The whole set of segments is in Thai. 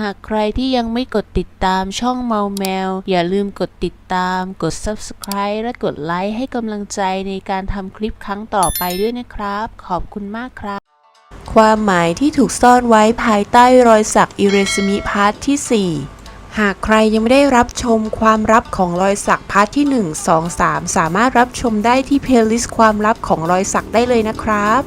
หากใครที่ยังไม่กดติดตามช่องเมาแมว อย่าลืมกดติดตาม กด subscribe และกดไลค์ให้กำลังใจในการทำคลิปครั้งต่อไปด้วยนะครับ ขอบคุณมากครับ ความหมายที่ถูกซ่อนไว้ภายใต้รอยสักอิเรซมิพาร์ทที่ 4หากใครยังไม่ได้รับชมความลับของรอยสักพาร์ทที่ 1 2 3 สามารถรับชมได้ที่เพลย์ลิสต์ความลับของรอยสักได้เลยนะครับ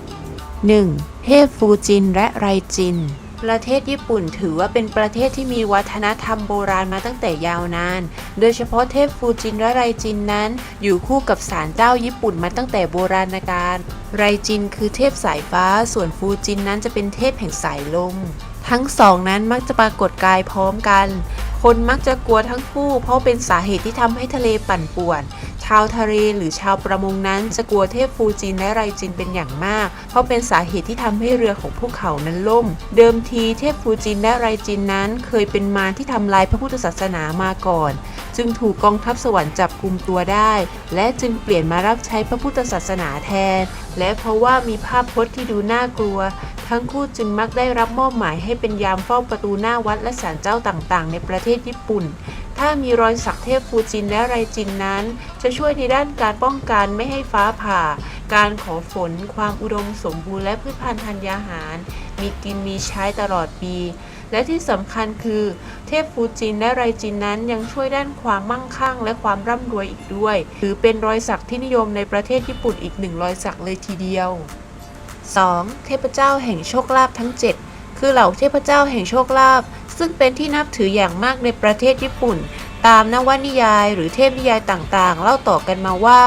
1. เทพฟูจินและไรจิน ประเทศญี่ปุ่นถือว่าเป็นประเทศที่มีวัฒนธรรมโบราณมาตั้งแต่ยาวนาน โดยเฉพาะเทพฟูจินและไรจินนั้น อยู่คู่กับศาลเจ้าญี่ปุ่นมาตั้งแต่โบราณกาล ไรจินคือเทพสายฟ้า ส่วนฟูจินนั้นจะเป็นเทพแห่งสายลม ทั้งสองนั้นมักจะปรากฏกายพร้อมกัน คนมักจะกลัวทั้งคู่ เพราะเป็นสาเหตุที่ทำให้ทะเลปั่นป่วนาวทะเลหรือชาวประมงนั้นจะกลัวเทพฟูจินและไรจินเป็นอย่างมาก เพราะเป็นสาเหตุที่ทำให้เรือของพวกเขานั้นล่ม เดิมทีเทพฟูจินและไรจินนั้น เคยเป็นมารที่ทำลายพระพุทธศาสนามาก่อน จึงถูกกองทัพสวรรค์จับกลุ่มตัวได้ และจึงเปลี่ยนมารับใช้พระพุทธศาสนาแทน และเพราะว่ามีภาพพจน์ที่ดูน่ากลัวทั้งคู่จึงมักได้รับมอบหมายให้เป็นยามเฝ้าประตูหน้าวัดและศาลเจ้าต่างๆ ในประเทศญี่ปุ่น ถ้ามีรอยสักเทพฟูจินและไรจินนั้น จะช่วยในด้านการป้องกันไม่ให้ฟ้าผ่า การขอฝน ความอุดมสมบูรณ์และพืชพันธุ์ธัญญาหาร มีกินมีใช้ตลอดปี และที่สำคัญคือ เทพฟูจินและไรจินนั้นยังช่วยด้านความมั่งคั่ง และความร่ำรวยอีกด้วย ถือเป็นรอยสักที่นิยมในประเทศญี่ปุ่นอีกหนึ่งรอยสักเลยทีเดียว 2. เทพเจ้าแห่งโชคลาภทั้ง 7 คือเหล่าเทพเจ้าแห่งโชคลาภ ซึ่งเป็นที่นับถืออย่างมากในประเทศญี่ปุ่น ตามนวนิยายหรือเทพนิยายต่างๆ เล่าต่อกันมาว่า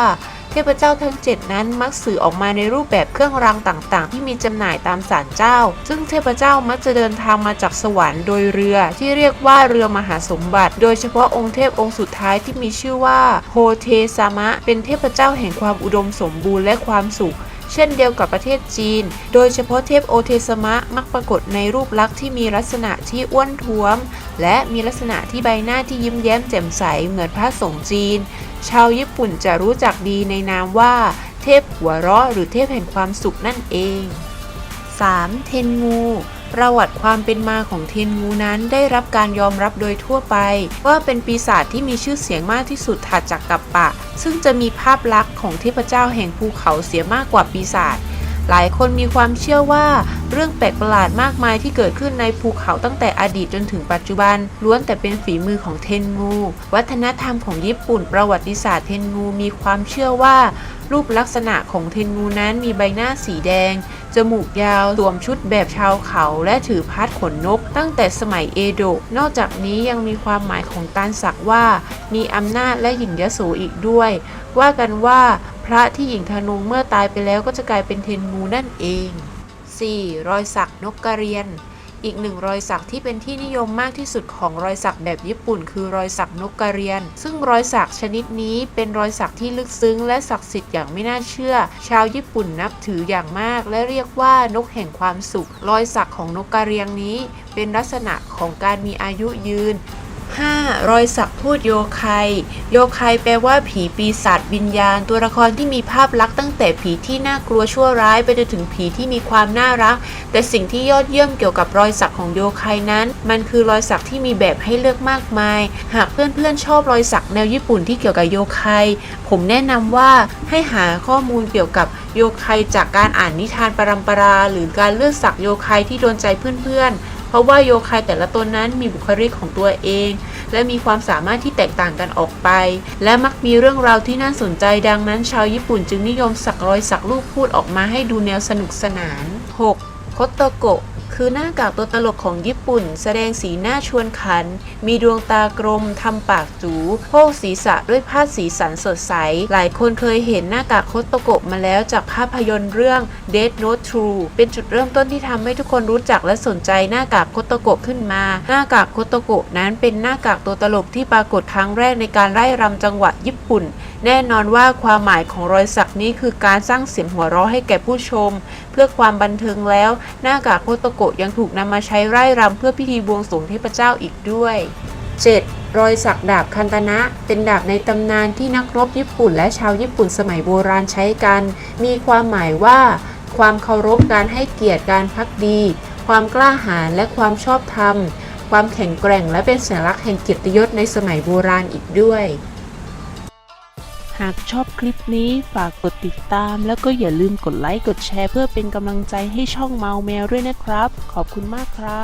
เทพเจ้าทั้ง 7 นั้นมักสื่อออกมาในรูปแบบเครื่องรางต่างๆ ที่มีจำหน่ายตามศาลเจ้า ซึ่งเทพเจ้ามักจะเดินทางมาจากสวรรค์โดยเรือที่เรียกว่าเรือมหาสมบัติ โดยเฉพาะองค์เทพองค์สุดท้ายที่มีชื่อว่าโฮเทซามะ เป็นเทพเจ้าแห่งความอุดมสมบูรณ์และความสุข เช่นเดียวกับประเทศจีน โดยเฉพาะเทพโอเทสมะมักปรากฏในรูปลักษณ์ที่มีลักษณะที่อ้วนท้วม และมีลักษณะที่ใบหน้าที่ยิ้มแย้มแจ่มใสเหมือนพระสงฆ์จีน ชาวญี่ปุ่นจะรู้จักดีในนามว่า เทพหัวเราะหรือเทพแห่งความสุขนั่นเอง 3. เทนงู ประวัติความเป็นมาของเทนงูนั้นได้รับการยอมรับโดยทั่วไป ว่าเป็นปีศาจที่มีชื่อเสียงมากที่สุดถัดจากกัปปะ ซึ่งจะมีภาพลักษณ์ของเทพเจ้าแห่งภูเขาเสียมากกว่าปีศาจ หลายคนมีความเชื่อว่าเรื่องแปลกประหลาดมากมายที่เกิดขึ้นในภูเขาตั้งแต่อดีตจนถึงปัจจุบัน ล้วนแต่เป็นฝีมือของเทนงู วัฒนธรรมของญี่ปุ่น ประวัติศาสตร์เทนงูมีความเชื่อว่า รูปลักษณะของเทนงูนั้นมีใบหน้าสีแดง จมูกยาวสวมชุดแบบชาวเขา และถือพัดขนนก ตั้งแต่สมัยเอโดะนอกจากนี้ยังมีความหมายของการสักว่า มีอำนาจและหญิงยโสอีกด้วย ว่ากันว่า ระที่หญิงธนูเมื่อตายไปแล้วก็จะกลายเป็นเทนงูนั่นเอง 4. รอยสักนกกระเรียน อีกหนึ่งรอยสักที่เป็นที่นิยมมากที่สุดของรอยสักแบบญี่ปุ่น คือรอยสักนกกระเรียน ซึ่งรอยสักชนิดนี้เป็นรอยสักที่ลึกซึ้ง และศักดิ์สิทธิ์อย่างไม่น่าเชื่อ ชาวญี่ปุ่นนับถืออย่างมาก และเรียกว่านกแห่งความสุข รอยสักของนกกระเรียนนี้ เป็นลักษณะของการมีอายุยืน 5. รอยสักพูดโยไคโยไคแปลว่าผีปีศาจวิญญาณ ตัวละครที่มีภาพลักษณ์ตั้งแต่ผีที่น่ากลัวชั่วร้ายไปจนถึงผีที่มีความน่ารัก แต่สิ่งที่ยอดเยี่ยมเกี่ยวกับรอยสักของโยไคนั้น มันคือรอยสักที่มีแบบให้เลือกมากมาย หากเพื่อนๆชอบรอยสักแนวญี่ปุ่นที่เกี่ยวกับโยไคผมแนะนำว่าให้หาข้อมูลเกี่ยวกับโยไคจากการอ่านนิทานปรัมปรา หรือการเลือกสักโยไคที่โดนใจเพื่อนๆ เพราะว่าโยคายแต่ละตนนั้นมีบุคลิกของตัวเอง และมีความสามารถที่แตกต่างกันออกไป และมักมีเรื่องราวที่น่าสนใจดังนั้น ชาวญี่ปุ่นจึงนิยมสักรอยสักรูปพูดออกมาให้ดูแนวสนุกสนาน 6. โคโตโกะ คือหน้ากากตัวตลกของญี่ปุ่น แสดงสีหน้าชวนขัน มีดวงตากลมทำปากจูโพกศีรษะด้วยผ้าสีสันสดใส หลายคนเคยเห็นหน้ากากโคตโตโกะมาแล้วจากภาพยนตร์เรื่อง Death Note True เป็นจุดเริ่มต้นที่ทำให้ทุกคนรู้จักและสนใจหน้ากากโคโตโกะขึ้นมา หน้ากากโคโตโกะนั้นเป็นหน้ากากตัวตลกที่ปรากฏครั้งแรกในการไล่รำจังหวะญี่ปุ่น แน่นอนว่าความหมายของรอยสักนี้คือการสร้างเสียงหัวเราะให้แก่ผู้ชม เพื่อความบันเทิงแล้วหน้ากากโคโตโกะยังถูกนำมาใช้ไร่รำเพื่อพิธีบวงสรวงเทพเจ้าอีกด้วย 7. รอยสักดาบคันตนะ เป็นดาบในตำนานที่นักรบญี่ปุ่นและชาวญี่ปุ่นสมัยโบราณใช้กัน มีความหมายว่า ความเคารพการให้เกียรติการพักดี ความกล้าหาญและความชอบธรรม ความแข็งแกร่งและเป็นสัญลักษณ์แห่งเกียรติยศในสมัยโบราณอีกด้วยากชอบคลิปนี้ฝากกดติดตาม แล้วก็อย่าลืมกดไลค์กดแชร์เพื่อเป็นกำลังใจให้ช่องเมาแมวด้วยนะครับ ขอบคุณมากครับ